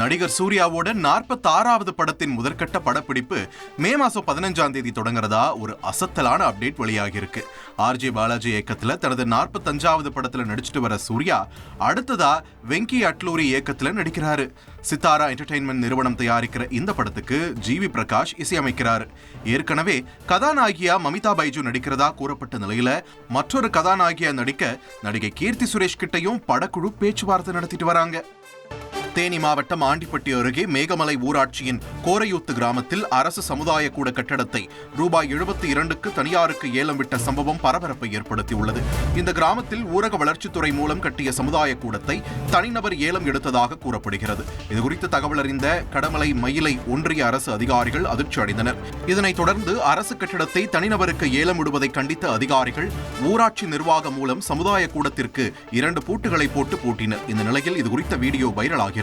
நடிகர் சூர்யாவோட 46வது படத்தின் முதற்கட்ட படப்பிடிப்பு மே மாசம் பதினஞ்சாம் தேதி தொடங்குறதா ஒரு அசத்தலான அப்டேட் வெளியாகியிருக்கு. ஆர்ஜே பாலாஜி இயக்கத்துல தனது 45வது படத்துல நடிச்சிட்டு வர சூர்யா அடுத்ததா வெங்கி அட்லூரி இயக்கத்துல நடிக்கிறாரு. சித்தாரா என்டர்டைன்மெண்ட் நிறுவனம் தயாரிக்கிற இந்த படத்துக்கு ஜிவி பிரகாஷ் இசையமைக்கிறார். ஏற்கனவே கதாநாயகியா மமிதா பைஜு நடிக்கிறதா கூறப்பட்ட நிலையில மற்றொரு கதாநாயகியா நடிக்க நடிகை கீர்த்தி சுரேஷ் கிட்டையும் படக்குழு பேச்சுவார்த்தை நடத்திட்டு வராங்க. தேனி மாவட்டம் ஆண்டிப்பட்டி அருகே மேகமலை ஊராட்சியின் கோரையூத்து கிராமத்தில் அரசு சமுதாய கூட கட்டடத்தை ரூபாய் எழுபத்தி இரண்டுக்கு தனியாருக்கு ஏலம் விட்ட சம்பவம் பரபரப்பை ஏற்படுத்தியுள்ளது. இந்த கிராமத்தில் ஊரக வளர்ச்சித்துறை மூலம் கட்டிய சமுதாய கூடத்தை தனிநபர் ஏலம் எடுத்ததாக கூறப்படுகிறது. இதுகுறித்து தகவல் அறிந்த கடமலை மயிலை ஒன்றிய அரசு அதிகாரிகள் அதிர்ச்சி அடைந்தனர். இதனைத் தொடர்ந்து அரசு கட்டிடத்தை தனிநபருக்கு ஏலம் விடுவதை கண்டித்த அதிகாரிகள் ஊராட்சி நிர்வாகம் மூலம் சமுதாய கூடத்திற்கு இரண்டு பூட்டுகளை போட்டு பூட்டினர். இந்த நிலையில் இதுகுறித்த வீடியோ வைரலாகிறது.